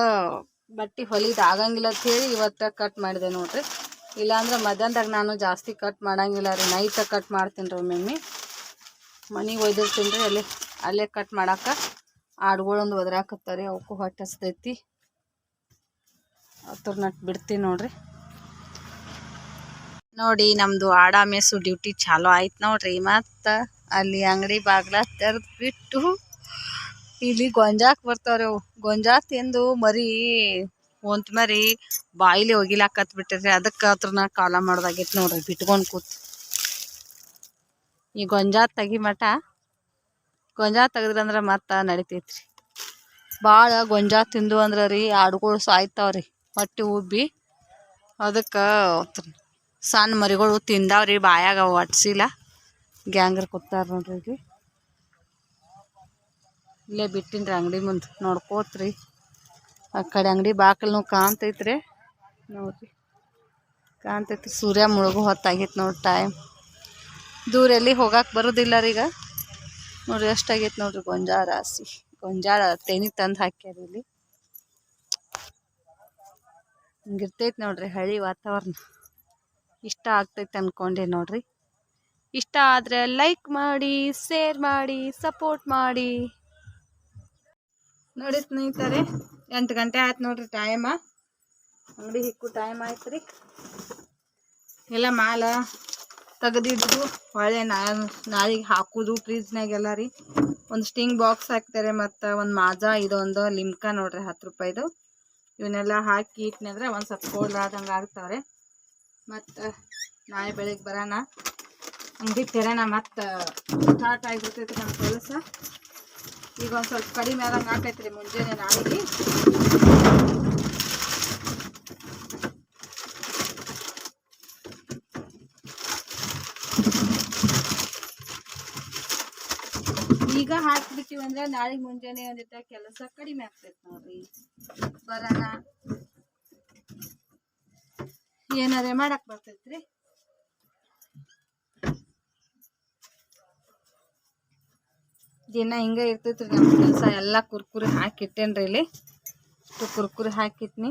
ಬಟ್ಟೆ ಹೊಲಿದು ಆಗಂಗಿಲ್ಲ ಹೇಳಿ ಇವತ್ತು ಕಟ್ ಮಾಡಿದೆ ನೋಡ್ರಿ. ಇಲ್ಲಾಂದ್ರೆ ಮಧ್ಯಾಹ್ನದಾಗ ನಾನು ಜಾಸ್ತಿ ಕಟ್ ಮಾಡಂಗಿಲ್ಲ ರೀ. ನೈಟ ಕಟ್ ಮಾಡ್ತೀನಿ ರೀ ಒಮ್ಮೆ ಮನೆಗೆ ಒಯ್ದಿರ್ತೀನಿ ರೀ ಅಲ್ಲಿ, ಅಲ್ಲೇ ಕಟ್ ಮಾಡಕ್ಕೆ ಆಡುಗಳೊಂದು ಒದರಾಕತ್ತಾರೆ ಅವಕ್ಕೂ ಹೊಟ್ಟೆ ಹಸ್ತೈತಿ ನಟ್ ಬಿಡ್ತೀನಿ ನೋಡ್ರಿ. ನೋಡಿ, ನಮ್ದು ಆಡ ಮೇಸು ಡ್ಯೂಟಿ ಚಾಲೋ ಆಯ್ತು ನೋಡ್ರಿ. ಮತ್ತ ಅಲ್ಲಿ ಅಂಗಡಿ ಬಾಗ್ಲ ತೆರೆದ್ ಬಿಟ್ಟು ಇಲ್ಲಿ ಗೊಂಜಾಕ್ ಬರ್ತಾವ್ರಿ ಅವು. ಗೊಂಜಾ ತಿಂದು ಮರಿ ಹೊಂತ ಮರಿ ಬಾಯಿಲಿ ಒಗಿಲಾಕತ್ ಬಿಟ್ಟಿರಿ ಅದಕ್ಕೆ ಹತ್ರ ನಾ ಕಾಲ ಮಾಡ್ದಾಗೈತಿ ನೋಡ್ರಿ, ಬಿಟ್ಕೊಂಡು ಕೂತ್. ಈ ಗೊಂಜಾ ತೆಗಿ ಮಟ ಗೊಂಜಾ ತೆಗೆದ್ರಂದ್ರೆ ಮತ್ತ ನಡಿತೈತ್ರಿ. ಭಾಳ ಗೊಂಜಾ ತಿಂದು ಅಂದ್ರೆ ರೀ ಆಡುಗಳು ಸಾಯ್ತಾವ್ರಿ, ಹೊಟ್ಟೆ ಉಬ್ಬಿ ಅದಕ್ಕೆ ಸಣ್ಣ ಮರಿಗಳು ತಿಂದಾವ್ರಿ, ಬಾಯಾಗ ಒಟ್ಸಿಲ್ಲ. ಗ್ಯಾಂಗರ್ ಕೂತಾರ ನೋಡ್ರಿ ಇಲ್ಲಿ ಇಲ್ಲೇ ಬಿಟ್ಟಿನ್ರಿ ಅಂಗಡಿ ಮುಂದೆ, ನೋಡ್ಕೋತ್ರಿ. ಆ ಕಡೆ ಅಂಗಡಿ ಬಾಕಲ್ನು ಕಾಣ್ತೈತ್ರಿ. ನೋಡ್ರಿ. ಕಾಣ್ತೈತ್ರಿ, ಸೂರ್ಯ ಮುಳುಗು ಹೊತ್ತಾಗೈತೆ ನೋಡಿ ಟೈಮ್ ದೂರ ಎಲ್ಲಿ ಹೋಗಕ್ಕೆ ಬರೋದಿಲ್ಲ ರೀ ಈಗ. ನೋಡ್ರಿ ಎಷ್ಟಾಗೈತೆ ನೋಡ್ರಿ ಗೊಂಜಾಳ ರಾಸಿ ಗೊಂಜಾಳ ತೆನಿ ತಂದು ಹಾಕ್ಯಾರ ಇಲ್ಲಿ. ಹಿಂಗಿರ್ತೈತೆ ನೋಡ್ರಿ ಹಳ್ಳಿ ವಾತಾವರಣ. ಇಷ್ಟ ಆಗ್ತೈತೆ ಅಂದ್ಕೊಂಡೆ ನೋಡ್ರಿ. ಇಷ್ಟ ಆದರೆ ಲೈಕ್ ಮಾಡಿ ಶೇರ್ ಮಾಡಿ ಸಪೋರ್ಟ್ ಮಾಡಿ. ನೋಡಿ ಸ್ನೇಹಿತರೆ, ಎಂಟು ಗಂಟೆ ಆಯ್ತು ನೋಡ್ರಿ ಟೈಮ ಅಂಗಡಿ ಹಿಕ್ಕು ಟೈಮ್ ಆಯ್ತು ರೀ ಎಲ್ಲ ಮಾಲ. ತೆಗೆದಿದ್ದು ಹೊಳೆ ನಾಳಿಗೆ ಹಾಕೋದು ಫ್ರಿಜ್ನಾಗೆಲ್ಲ ರೀ. ಒಂದು ಸ್ಟಿಂಗ್ ಬಾಕ್ಸ್ ಹಾಕ್ತಾರೆ ಮತ್ತು ಒಂದು ಮಾಜಾ ಇದೊಂದು ಲಿಮ್ಕಾ ನೋಡ್ರಿ ಹತ್ತು ರೂಪಾಯಿದು. ಇವನ್ನೆಲ್ಲ ಹಾಕಿ ಇಟ್ನಂದ್ರೆ ಒಂದು ಸ್ವಲ್ಪ ಕೋಲ್ಡಾದಂಗೆ ಆಗ್ತಾವ್ರೆ. ಮತ್ತು ನಾಳೆ ಬೆಳಿಗ್ಗೆ ಬರೋಣ ಅಂಗಡಿ ತೆರೋಣ ಮತ್ತು ಸ್ಟಾರ್ಟ್ ಆಗಿಬಿಡ್ತೈತಿ ನಮ್ಮ ಕೆಲಸ. ಈಗ ಒಂದು ಸ್ವಲ್ಪ ಕಡಿಮೆ ಆದಂಗೆ ಆಕೈತ್ರಿ ಮುಂಜಾನೆ ನಾಳೆಗೆ ಈಗ ಹಾಕ್ಬಿಟ್ಟಿವಿ ಅಂದ್ರೆ ನಾಳೆ ಮುಂಜಾನೆ ಒಂದಿಟ್ಟ ಕೆಲಸ ಕಡಿಮೆ ಆಗ್ತೈತೆ ನೋಡ್ರಿ. ಬರೋಣ. ಏನಾದ್ರೆ ಮಾಡಕ್ ಬರ್ತೈತ್ರಿ? ದಿನ ಹಿಂಗ ಇರ್ತೈತ್ರಿ ನಮ್ಮ ಕೆಲಸ. ಎಲ್ಲ ಕುರ್ಕುರಿ ಹಾಕಿಟ್ಟೇನ್ರಿ ಇಲ್ಲಿ. ಕುರ್ಕುರಿ ಹಾಕಿಟ್ನಿ.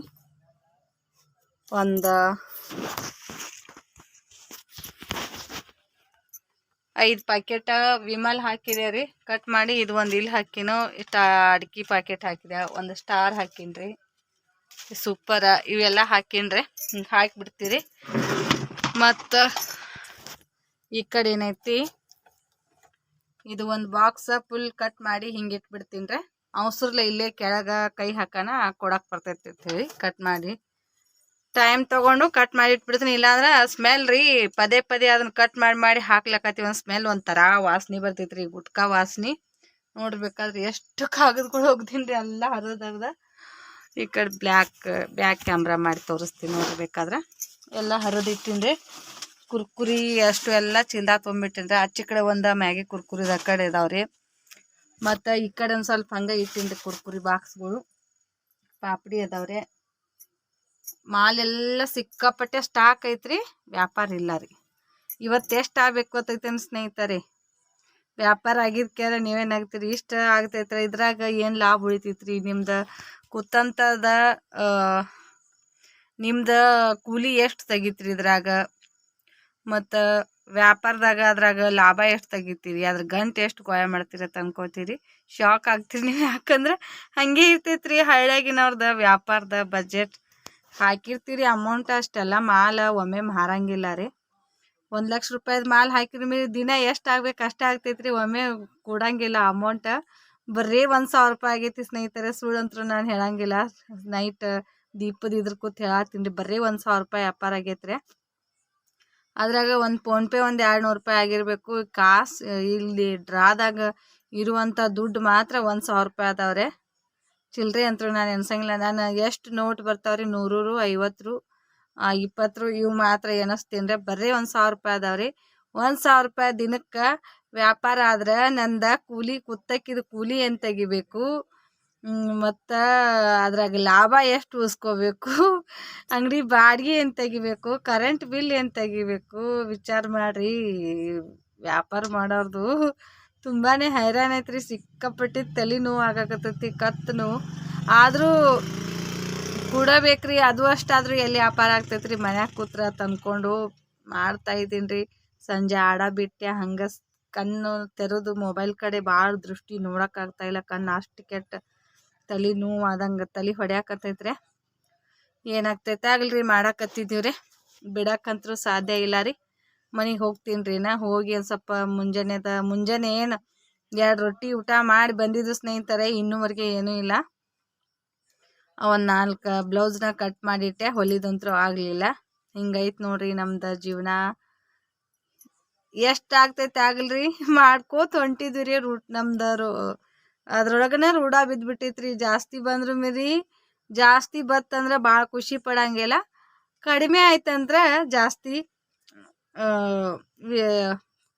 ಒಂದು ಐದು ಪ್ಯಾಕೆಟ್ ವಿಮಲ್ ಹಾಕಿದೆ ರೀ. ಕಟ್ ಮಾಡಿ ಇದು ಒಂದು ಇಲ್ಲಿ ಹಾಕಿನೋ, ಇಷ್ಟ ಅಡ್ಕೆ ಪ್ಯಾಕೆಟ್ ಹಾಕಿದೆ. ಒಂದು ಸ್ಟಾರ್ ಹಾಕಿನ್ರಿ ಸೂಪರ ಇವೆಲ್ಲ ಹಾಕಿನ್ರಿ ಹಾಕಿಬಿಡ್ತೀರಿ. ಮತ್ತು ಈ ಕಡೆ ಏನೈತಿ? ಇದು ಒಂದು ಬಾಕ್ಸ್ ಫುಲ್ ಕಟ್ ಮಾಡಿ ಹಿಂಗೆ ಇಟ್ಬಿಡ್ತೀನಿ ರೀ ಅವಸರ್ಲೆ ಇಲ್ಲೇ ಕೆಳಗೆ ಕೈ ಹಾಕೋಣ ಕೊಡಕ್ಕೆ ಬರ್ತೈತಿ ಕಟ್ ಮಾಡಿ. ಟೈಮ್ ತಗೊಂಡು ಕಟ್ ಮಾಡಿ ಇಟ್ಬಿಡ್ತೀನಿ. ಇಲ್ಲಾಂದ್ರೆ ಸ್ಮೆಲ್ ರೀ ಪದೇ ಪದೇ ಅದನ್ನ ಕಟ್ ಮಾಡಿ ಮಾಡಿ ಹಾಕ್ಲಕತ್ತೀವಿ. ಒಂದು ಸ್ಮೆಲ್ ಒಂಥರ ವಾಸನೆ ಬರ್ತೈತ್ರಿ. ಗುಟ್ಕ ವಾಸನೆ. ನೋಡ್ಬೇಕಾದ್ರೆ ಎಷ್ಟು ಕಾಗದಗಳು ಹೋಗ್ದೀನಿ ರೀ ಎಲ್ಲ ಹರಿದಗ್ದ ಈ ಕಡೆ ಬ್ಲ್ಯಾಕ್ ಬ್ಯಾಕ್ ಕ್ಯಾಮ್ರಾ ಮಾಡಿ ತೋರಿಸ್ತೀನಿ ನೋಡ್ಬೇಕಾದ್ರೆ. ಎಲ್ಲ ಹರಿದಿಟ್ಟಿನಿ ರೀ ಕುರ್ಕುರಿ ಅಷ್ಟು ಎಲ್ಲ ಚೀಲ್ದಾಗ ತೊಗೊಂಬಿಟ್ಟಿನಿ ರೀ ಆಚೆ ಕಡೆ ಒಂದು ಮ್ಯಾಗಿ ಕುರ್ಕುರಿದ ಆ ಕಡೆ ಇದಾವ್ರಿ. ಮತ್ತು ಈ ಕಡೆ ಒಂದು ಸ್ವಲ್ಪ ಹಂಗೆ ಇಟ್ಟಿನ್ರಿ ಕುರ್ಕುರಿ ಬಾಕ್ಸ್ಗಳು ಪಾಪಡಿ ಅದಾವ್ರಿ. ಮಾಲೆಲ್ಲ ಸಿಕ್ಕಾಪಟ್ಟೆ ಸ್ಟಾಕ್ ಐತ್ರಿ. ವ್ಯಾಪಾರ ಇಲ್ಲ ರೀ. ಇವತ್ತು ಎಷ್ಟು ಆಗ್ಬೇಕು ಗೊತ್ತೈತೆ ಸ್ನೇಹಿತರೆ? ವ್ಯಾಪಾರ ಆಗಿದ್ಕೆ ನೀವೇನಾಗ್ತೀರಿ ಇಷ್ಟ ಆಗ್ತೈತ್ರಿ ಇದ್ರಾಗ ಏನು ಲಾಭ ಉಳಿತೈತ್ರಿ? ನಿಮ್ದು ಕೂತಂತದ ನಿಮ್ದು ಕೂಲಿ ಎಷ್ಟು ತೆಗಿತ್ರಿ ಇದ್ರಾಗ? ಮತ್ತು ವ್ಯಾಪಾರದಾಗ ಅದ್ರಾಗ ಲಾಭ ಎಷ್ಟು ತೆಗಿತೀರಿ? ಅದ್ರ ಗಂಟೆ ಎಷ್ಟು ಗೋಯ ಮಾಡ್ತೀರಿ ಅಂತ ಅನ್ಕೋತೀರಿ. ಶಾಕ್ ಆಗ್ತೀರಿ ನೀವು ಯಾಕಂದ್ರೆ ಹಾಗೆ ಇರ್ತೈತ್ರಿ ಹಳ್ಳಿಯಾಗಿನವ್ರದ್ದು ವ್ಯಾಪಾರದ ಬಜೆಟ್ ಹಾಕಿರ್ತೀರಿ ಅಮೌಂಟ್ ಅಷ್ಟೆಲ್ಲ ಮಾಲ ಒಮ್ಮೆ ಮಾರಂಗಿಲ್ಲ ರೀ. ಒಂದು ಲಕ್ಷ ರೂಪಾಯಿದು ಮಾಲ್ ಹಾಕಿರ ಮೇಲೆ ದಿನ ಎಷ್ಟು ಆಗ್ಬೇಕು ಅಷ್ಟೇ ಆಗ್ತೈತ್ರಿ, ಒಮ್ಮೆ ಕೊಡಂಗಿಲ್ಲ ಅಮೌಂಟ ಬರೀ ಒಂದು ಸಾವಿರ ರೂಪಾಯಿ ಆಗೈತಿ ಸ್ನೇಹಿತರೆ ಸುಳ್ಳಂತರೂ ನಾನು ಹೇಳಂಗಿಲ್ಲ. ನೈಟ್ ದೀಪದ ಇದ್ರ ಕೂತ್ ಹೇಳತ್ತೀನಿ ರೀ, ಬರೀ ಒಂದು ಸಾವಿರ ರೂಪಾಯಿ ವ್ಯಾಪಾರ ಆಗೈತ್ರಿ. ಅದ್ರಾಗ ಒಂದು ಫೋನ್ಪೇ ಒಂದು ಎರಡು ನೂರು ರೂಪಾಯಿ ಆಗಿರಬೇಕು, ಕಾಸು ಇಲ್ಲಿ ಡ್ರಾದಾಗ ಇರುವಂಥ ದುಡ್ಡು ಮಾತ್ರ ಒಂದು ಸಾವಿರ ರೂಪಾಯಿ ಅದಾವ್ರೆ ಚಿಲ್ಲರೆ ಅಂತೂ ನಾನು ಎನ್ಸಂಗಿಲ್ಲ ನಾನು ಎಷ್ಟು ನೋಟ್ ಬರ್ತಾವ್ರಿ? ನೂರು ಐವತ್ತು ಇಪ್ಪತ್ತು ಇವು ಮಾತ್ರ ಎನಿಸ್ತೀನಿ ಬರೀ ಒಂದು ಸಾವಿರ ರೂಪಾಯಿ ಅದಾವ್ರಿ. ಒಂದು ಸಾವಿರ ರೂಪಾಯಿ ದಿನಕ್ಕೆ ವ್ಯಾಪಾರ ಆದ್ರೆ ನಂದ ಕೂಲಿ ಕುತ್ತಕ್ಕಿದ ಕೂಲಿ ಏನು ತೆಗಿಬೇಕು? ಮತ್ತು ಅದ್ರಾಗ ಲಾಭ ಎಷ್ಟು ಉಳಿಸ್ಕೋಬೇಕು? ಅಂಗಡಿ ಬಾಡಿಗೆ ಏನು ತೆಗಿಬೇಕು? ಕರೆಂಟ್ ಬಿಲ್ ಏನು ತೆಗಿಬೇಕು? ವಿಚಾರ ಮಾಡಿರಿ. ವ್ಯಾಪಾರ ಮಾಡೋರ್ದು ತುಂಬಾ ಹೈರಾಣ ಐತ್ರಿ ಸಿಕ್ಕಾಪಟ್ಟಿ ತಲೆ ನೋವು ಆಗಾಕತ್ತೈತಿ ಕತ್ತು ನೋವು. ಆದರೂ ಕೂಡಬೇಕ್ರಿ, ಅದು ಅಷ್ಟಾದರೂ ಎಲ್ಲಿ ವ್ಯಾಪಾರ ಆಗ್ತೈತ್ರಿ, ಮನ್ಯಾಗ ಕೂತ್ರ ತಂದ್ಕೊಂಡು ಮಾಡ್ತಾ ಇದ್ದೀನಿ ರೀ ಸಂಜೆ ಆಡ ಬಿಟ್ಟೆ ಹಂಗೆ ಕಣ್ಣು ತೆರೆದು ಮೊಬೈಲ್ ಕಡೆ ಭಾಳ ದೃಷ್ಟಿ ನೋಡೋಕ್ಕಾಗ್ತಾ ಇಲ್ಲ, ಕಣ್ಣು ಅಷ್ಟು ಕೆಟ್ಟ ತಲೆ ನೋವು ಆದಂಗೆ, ತಲೆ ಹೊಡ್ಯಾಕತ್ತೈತ್ರಿ ಏನಾಗ್ತೈತೆ ಆಗಲ್ರಿ ರೀ ಬಿಡಕ್ಕಂತೂ ಸಾಧ್ಯ ಇಲ್ಲ ರೀ. ಮನೆಗೆ ಹೋಗ್ತೀನಿ ರೀ. ನಾ ಹೋಗಿ ಒಂದು ಸ್ವಲ್ಪ ಮುಂಜಾನೆದ, ಮುಂಜಾನೆ ಏನು ಎರಡು ರೊಟ್ಟಿ ಊಟ ಮಾಡಿ ಬಂದಿದ್ದು ಸ್ನೇಹಿತರೆ, ಇನ್ನೂವರೆಗೆ ಏನೂ ಇಲ್ಲ. ಒಂದು ನಾಲ್ಕು ಬ್ಲೌಸ್ನ ಕಟ್ ಮಾಡಿಟ್ಟೆ, ಹೊಲಿದಂತರೂ ಆಗಲಿಲ್ಲ. ಹಿಂಗೈತೆ ನೋಡ್ರಿ ನಮ್ದು ಜೀವನ. ಎಷ್ಟು ಆಗ್ತೈತೆ ಆಗಲ್ರಿ? ಮಾಡ್ಕೋತ ಹೊಂಟಿದ್ವಿ ರೀ ರೂಟ್ ನಮ್ದು ರೂ, ಅದ್ರೊಳಗನೆ ರೂಢ ಬಿದ್ದುಬಿಟ್ಟೈತ್ರಿ ಜಾಸ್ತಿ ಬಂದ್ರು ಮಿರಿ, ಜಾಸ್ತಿ ಬತ್ತಂದ್ರೆ ಭಾಳ ಖುಷಿ ಪಡಂಗಿಲ್ಲ. ಕಡಿಮೆ ಆಯ್ತಂದ್ರೆ ಜಾಸ್ತಿ.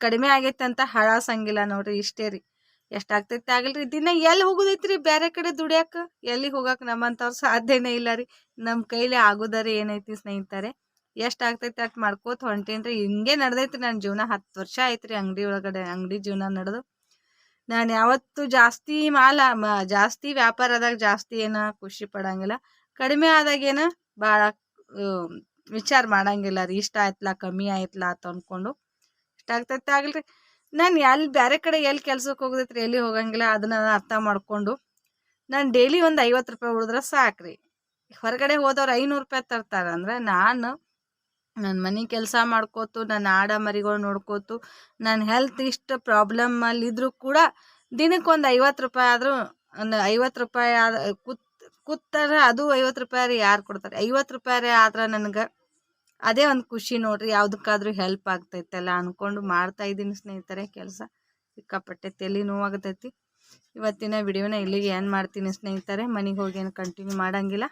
ಕಡಿಮೆ ಆಗೈತೆ ಅಂತ ಹಳಸಂಗಿಲ್ಲ ನೋಡ್ರಿ ಇಷ್ಟೇ ರೀ. ಎಷ್ಟಾಗ್ತೈತೆ ಆಗಲ್ರಿ ದಿನ ಎಲ್ಲಿ ಹೋಗೋದೈತ್ರಿ ಬೇರೆ ಕಡೆ ದುಡಿಯಾಕ? ಎಲ್ಲಿಗೆ ಹೋಗಕ್ಕೆ ನಮ್ಮಂಥವ್ರು ಸಾಧ್ಯನೇ ಇಲ್ಲ ರೀ. ನಮ್ಮ ಕೈಲಿ ಆಗೋದಾರೆ ಏನೈತಿ ಸ್ನೇಹಿತರೆ? ಎಷ್ಟು ಆಗ್ತೈತೆ ಅಷ್ಟು ಮಾಡ್ಕೋತ ಹೊಂಟೇನ್ರಿ. ಹಿಂಗೆ ನಡ್ದೈತ್ರಿ ನನ್ನ ಜೀವನ. ಹತ್ತು ವರ್ಷ ಆಯ್ತು ಅಂಗಡಿ ಒಳಗಡೆ, ಅಂಗಡಿ ಜೀವನ ನಡೆದು. ನಾನು ಯಾವತ್ತು ಜಾಸ್ತಿ ಮಾಲ ಜಾಸ್ತಿ ವ್ಯಾಪಾರದಾಗ ಜಾಸ್ತಿ ಏನು ಖುಷಿ ಪಡಂಗಿಲ್ಲ. ಕಡಿಮೆ ಆದಾಗೇನು ಭಾಳ ವಿಚಾರ ಮಾಡಂಗಿಲ್ಲ ರೀ. ಇಷ್ಟ ಆಯ್ತಲ್ಲ ಕಮ್ಮಿ ಆಯ್ತಲ್ಲ ಅಂತ ಅಂದ್ಕೊಂಡು ಇಷ್ಟ ಆಗ್ತೈತೆ ಆಗಲ್ರಿ ನಾನು ಎಲ್ಲಿ ಬೇರೆ ಕಡೆ ಎಲ್ಲಿ ಕೆಲ್ಸಕ್ಕೆ ಹೋಗದೈತ್ರಿ ಎಲ್ಲಿ ಹೋಗಂಗಿಲ್ಲ ಅದನ್ನ ಅರ್ಥ ಮಾಡಿಕೊಂಡು. ನಾನು ಡೈಲಿ ಒಂದು ಐವತ್ತು ರೂಪಾಯಿ ಉಳಿದ್ರೆ ಸಾಕ್ರಿ. ಹೊರಗಡೆ ಹೋದವ್ರು ಐನೂರು ರೂಪಾಯಿ ತರ್ತಾರೆ ಅಂದ್ರೆ ನಾನು ನನ್ನ ಮನೆ ಕೆಲಸ ಮಾಡ್ಕೋತು ನನ್ನ ಆಡ ಮರಿಗಳು ನೋಡ್ಕೋತು ನನ್ನ ಹೆಲ್ತ್ ಇಷ್ಟು ಪ್ರಾಬ್ಲಮಲ್ಲಿ ಇದ್ರೂ ಕೂಡ ದಿನಕ್ಕೆ ಒಂದು ಐವತ್ತು ರೂಪಾಯಿ ಆದರೂ ಐವತ್ತು ರೂಪಾಯಿ ಆದ, ಕೂತ್ ಕೂತಾರೆ ಅದು ಐವತ್ತು ರೂಪಾಯಿ ಯಾರು ಕೊಡ್ತಾರೆ? ಐವತ್ತು ರೂಪಾಯಿ ಆದ್ರೆ ನನಗೆ ಅದೇ ಒಂದು ಖುಷಿ ನೋಡ್ರಿ, ಯಾವುದಕ್ಕಾದ್ರೂ ಹೆಲ್ಪ್ ಆಗ್ತೈತಲ್ಲ ಅಂದ್ಕೊಂಡು ಮಾಡ್ತಾ ಇದ್ದೀನಿ ಸ್ನೇಹಿತರೆ ಕೆಲಸ. ಸಿಕ್ಕಾಪಟ್ಟೆ ತಲೆ ನೋವಾಗತೈತಿ. ಇವತ್ತಿನ ವಿಡಿಯೋನ ಇಲ್ಲಿಗೆ ಏನು ಮಾಡ್ತೀನಿ ಸ್ನೇಹಿತರೆ. ಮನೆಗೆ ಹೋಗಿ ಏನು ಕಂಟಿನ್ಯೂ ಮಾಡಂಗಿಲ್ಲ.